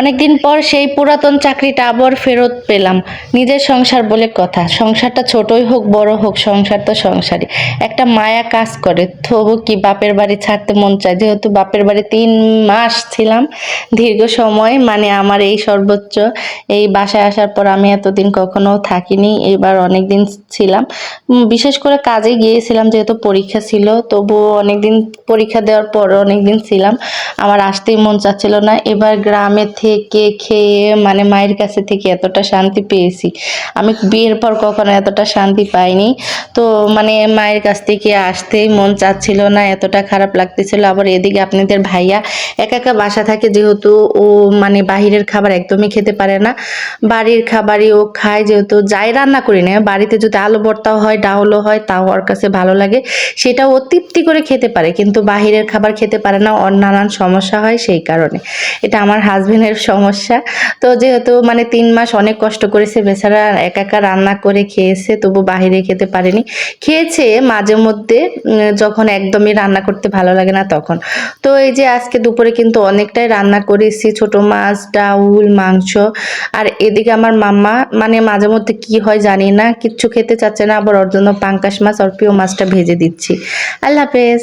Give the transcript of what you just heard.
অনেকদিন পর সেই পুরাতন চাকরিটা আবার ফেরত পেলাম। নিজের সংসার বলে কথা। সংসারটা ছোটই হোক, বড় হোক, সংসার তো সংসারই। একটা মায়া কাজ করে। তবু কি বাপের বাড়ি ছাড়তে মন চায়? যেহেতু বাপের বাড়ি তিন মাস ছিলাম, দীর্ঘ সময় মানে আমার এই সর্বোচ্চ এই বাসায় আসার পর আমি এতদিন কখনো থাকিনি, এবার অনেক দিন ছিলাম বিশেষ করে কাজে গিয়েছিলাম, যেহেতু পরীক্ষা ছিল, তবুও অনেকদিন পরীক্ষা দেওয়ার পর অনেকদিন ছিলাম। আমার আসতেই মন চাচ্ছিল না। এবার গ্রামে খেয়ে মানে মায়ের কাছে থেকে এতটা শান্তি পেয়েছি। আমি বিয়ের পর কখনো এতটা শান্তি পাইনি। তো মানে মায়ের কাছ থেকে আসতেই মন চাচ্ছিল না, এতটা খারাপ লাগতেছিল। আবার এদিকে আপনাদের ভাইয়া একা একা বাসা থাকে, যেহেতু ও মানে বাহিরের খাবার একদমই খেতে পারে না। বাড়ির খাবারই ও খায়, যেহেতু যাই রান্না করি না, বাড়িতে যদি আলু ভর্তাও হয় ডাউলও হয়, তাও ওর কাছে ভালো লাগে। সেটা ও তৃপ্তি করে খেতে পারে, কিন্তু বাহিরের খাবার খেতে পারে না, ওর নানান সমস্যা হয় সেই কারণে। এটা আমার হাজবেন্ডের সমস্যা। তো যেহেতু মানে তিন মাস অনেক কষ্ট করেছে, বেচারা একা একা রান্না করে খেয়েছে, তবু বাহিরে খেতে পারেনি। খেয়েছে মাঝে মধ্যে যখন একদমই রান্না করতে ভালো লাগে না তখন। তো এই যে আজকে দুপুরে কিন্তু অনেকটাই রান্না করেছি, ছোট মাছ, ডাউল, মাংস। আর এদিকে আমার মাম্মা মানে মাঝে মধ্যে কি হয় জানি না, কিচ্ছু খেতে চাচ্ছে না, আবার ওর জন্য পাঙ্কাশ মাছ আর প্রিয় মাছটা ভেজে দিচ্ছি। আল্লাহ হাফেজ।